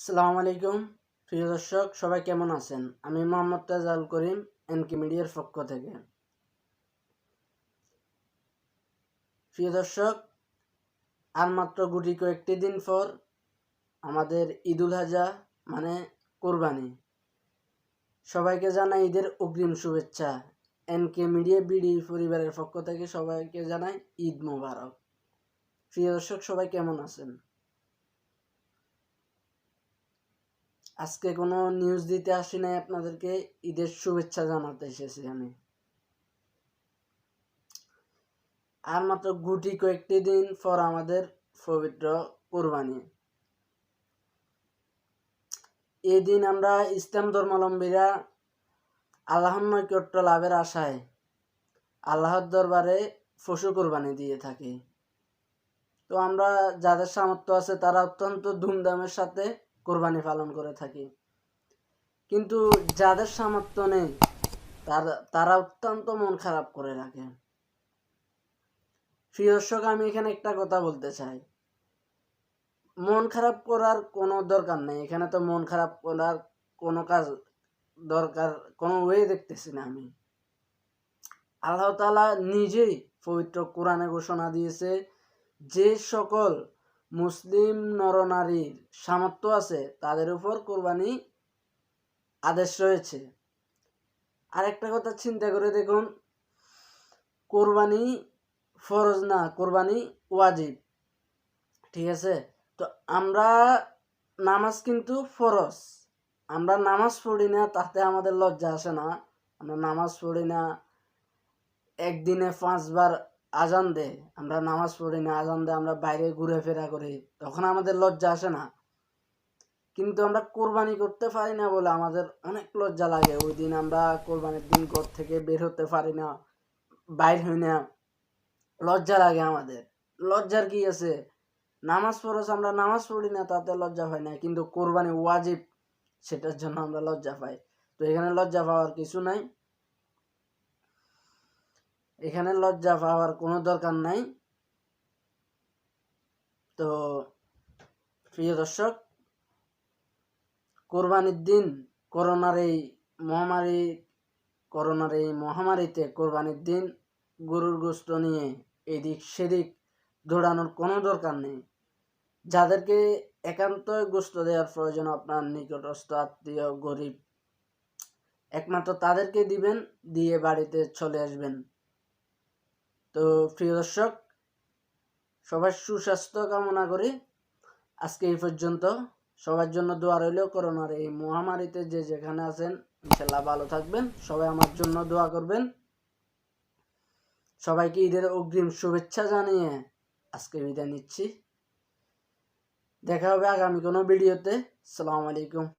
সালাম আলাইকুম, প্রিয় দর্শক, সবাই কেমন আছেন? আমি মোহাম্মদ তাজাল করিম, এনকে মিডিয়ার পক্ষ থেকে। প্রিয় দর্শক, আর মাত্র গুটি কয়েকটি দিন পর আমাদের ঈদুল হাজা মানে কোরবানি। সবাইকে জানাই ঈদের অগ্রিম শুভেচ্ছা। এনকে মিডিয়া বিডি পরিবারের পক্ষ থেকে সবাইকে জানাই ঈদ মোবারক। প্রিয় দর্শক, সবাই কেমন আছেন? আজকে কোনো নিউজ দিতে আসি নাই আপনাদেরকে, ঈদের শুভেচ্ছা জানাতে এসেছি আমি। আর মাত্র গুটি কয়েকটি দিন পর আমাদের পবিত্র কোরবানি। এই দিন আমরা ইসলাম ধর্মাবলম্বীরা আল্লাহর নৈকট্য লাভের আশায় আল্লাহর দরবারে পশু কোরবানি দিয়ে থাকি। তো আমরা যাদের সামর্থ্য আছে তারা অত্যন্ত ধুমধামের সাথে কোরবানি পালন করে থাকি। কিন্তু যাদের সামর্থ্য নেই, তারা অত্যন্ত মন খারাপ করে রাখে। প্রিয় দর্শক, আমি এখানে একটা কথা বলতে চাই। মন খারাপ করার কোনো দরকার নেই। এখানে তো মন খারাপ করার কোনো কাজ দরকার, কোনো ওয়ে দেখতেছি না আমি। আল্লাহ তালা নিজেই পবিত্র কোরআনে ঘোষণা দিয়েছে, যে সকল মুসলিম নরনারীর সামর্থ্য আছে, তাদের উপর কোরবানি আদেশ রয়েছে। আরেকটা কথা চিন্তা করে দেখুন, কোরবানি ফরজ না, কোরবানি ওয়াজিব। ঠিক আছে? তো আমরা নামাজ কিন্তু ফরজ। আমরা নামাজ পড়ি না, তাতে আমাদের লজ্জা আসে না। আমরা নামাজ পড়ি না, একদিনে পাঁচবার আজান দে, আমরা নামাজ পড়ি না, আজান দে, আমরা বাইরে ঘুরে ফেরা করি। তখন আমাদের লজ্জা আসে না। কিন্তু আমরা কোরবানি করতে পারি না বলে আমাদের অনেক লজ্জা লাগে। ওই দিন আমরা কোরবানির দিন ঘর থেকে বের হতে পারি না, বাইর হই না। লজ্জা লাগে আমাদের। লজ্জার কি আছে? নামাজ পড়ছ আমরা নামাজ পড়ি না, তাতে লজ্জা হয় না। কিন্তু কোরবানি ওয়াজিব, সেটার জন্য আমরা লজ্জা পাই। তো এখানে লজ্জা পাওয়ার কিছু নাই। এখানে লজ্জা পাওয়ার কোনো দরকার নাই। তো, প্রিয় দর্শক, কোরবানির দিন করোনার এই মহামারী, করোনার এই মহামারীতে কোরবানির দিন গরুর গোস্ত নিয়ে এদিক সেদিক দৌড়ানোর কোনো দরকার নেই। যাদেরকে একান্ত গোস্ত দেওয়ার প্রয়োজন আপনার নিকটস্থ আত্মীয়, গরিব, একমাত্র তাদেরকে দিবেন, দিয়ে বাড়িতে চলে আসবেন। তো প্রিয় দর্শক সবার সুস্বাস্থ্য কামনা করি। আজকে এই পর্যন্ত। সবার জন্য দোয়া রইলেও করোনার এই মহামারীতে যে যেখানে আছেন ইনশাল্লাহ ভালো থাকবেন। সবাই আমার জন্য দোয়া করবেন। সবাইকে ঈদের অগ্রিম শুভেচ্ছা জানিয়ে আজকে বিদায় নিচ্ছি। দেখা হবে আগামী কোনো ভিডিওতে। সালাম আলাইকুম।